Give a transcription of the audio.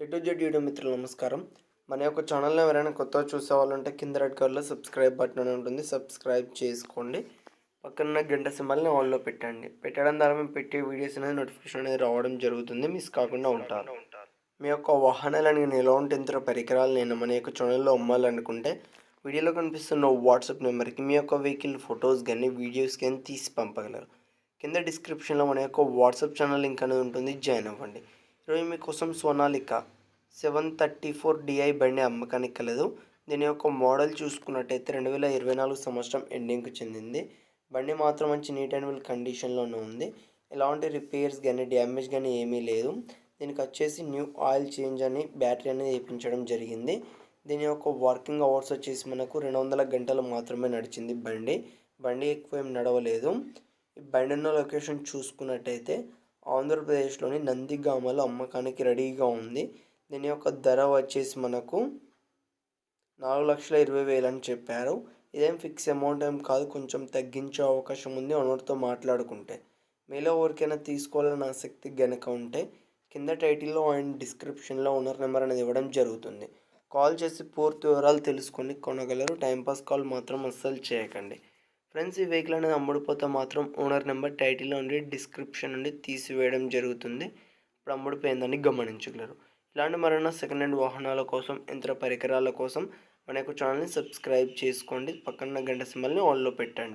ఎటు Z YouTube మిత్రులు నమస్కారం. మన యొక్క ఛానల్ని ఎవరైనా కొత్తగా చూసే వాళ్ళు ఉంటే కింద రెడ్ కలర్లో సబ్స్క్రైబ్ బటన్ ఉంటుంది. సబ్స్క్రైబ్ చేసుకోండి. పక్కన గంట సింబల్ని ఆన్లో పెట్టండి. పెట్టడం ద్వారా మేము పెట్టే వీడియోస్ అనేది నోటిఫికేషన్ అనేది రావడం జరుగుతుంది. మిస్ కాకుండా ఉంటారు. మీ యొక్క వాహనాలని ఇంత పరికరాలు నేను మన యొక్క ఛానల్లో అమ్మాలనుకుంటే వీడియోలో కనిపిస్తున్న వాట్సాప్ నెంబర్కి మీ యొక్క వెహికల్ ఫొటోస్ కానీ వీడియోస్ కానీ తీసి పంపగలరు. కింద డిస్క్రిప్షన్లో మన యొక్క వాట్సాప్ ఛానల్ లింక్ అనేది ఉంటుంది. జాయిన్ అవ్వండి. ఈరోజు మీకోసం Sonalika seven thirty four DI బండి అమ్మకానికి కలదు దీని యొక్క మోడల్ చూసుకున్నట్టయితే రెండు వేల ఇరవై నాలుగు సంవత్సరం ఎండింగ్కి చెందింది. బండి మాత్రం మంచి నీట్ అండ్ వెల్ కండిషన్లోనే ఉంది. ఎలాంటి రిపేర్స్ కానీ డ్యామేజ్ కానీ ఏమీ లేదు. దీనికి వచ్చేసి న్యూ ఆయిల్ చేంజ్ అని బ్యాటరీ అనేది వేయించడం జరిగింది. దీని యొక్క వర్కింగ్ అవర్స్ వచ్చేసి మనకు రెండు వందల గంటలు మాత్రమే నడిచింది బండి. బండి ఎక్కువ ఏం నడవలేదు. ఈ బండి ఉన్న లొకేషన్ చూసుకున్నట్టయితే ఆంధ్రప్రదేశ్లోని నందిగామలో అమ్మకానికి రెడీగా ఉంది. దీని యొక్క ధర వచ్చేసి మనకు నాలుగు లక్షల ఇరవై వేలు అని చెప్పారు. ఇదేం ఫిక్స్ అమౌంట్ ఏం కాదు కొంచెం తగ్గించే అవకాశం ఉంది ఓనర్తో మాట్లాడుకుంటే. మీలో ఎవరికైనా తీసుకోవాలని ఆసక్తి గనక ఉంటే కింద టైటిల్లో అండ్ డిస్క్రిప్షన్లో ఓనర్ నెంబర్ అనేది ఇవ్వడం జరుగుతుంది. కాల్ చేసి పూర్తి వివరాలు తెలుసుకొని కొనగలరు. టైంపాస్ కాల్ మాత్రం అస్సలు చేయకండి. ఫ్రెండ్స్ ఈ వెహికల్ అనేది అమ్ముడుపోతే మాత్రం ఓనర్ నెంబర్ టైటిల్ నుండి డిస్క్రిప్షన్ నుండి తీసివేయడం జరుగుతుంది. ఇప్పుడు అమ్ముడిపోయిందని గమనించగలరు ఇలాంటి మరణ సెకండ్ హ్యాండ్ వాహనాల కోసం యంత్ర పరికరాల కోసం మన యొక్క ఛానల్ని సబ్స్క్రైబ్ చేసుకోండి. పక్కన గంట సింబల్ని ఆన్లో పెట్టండి.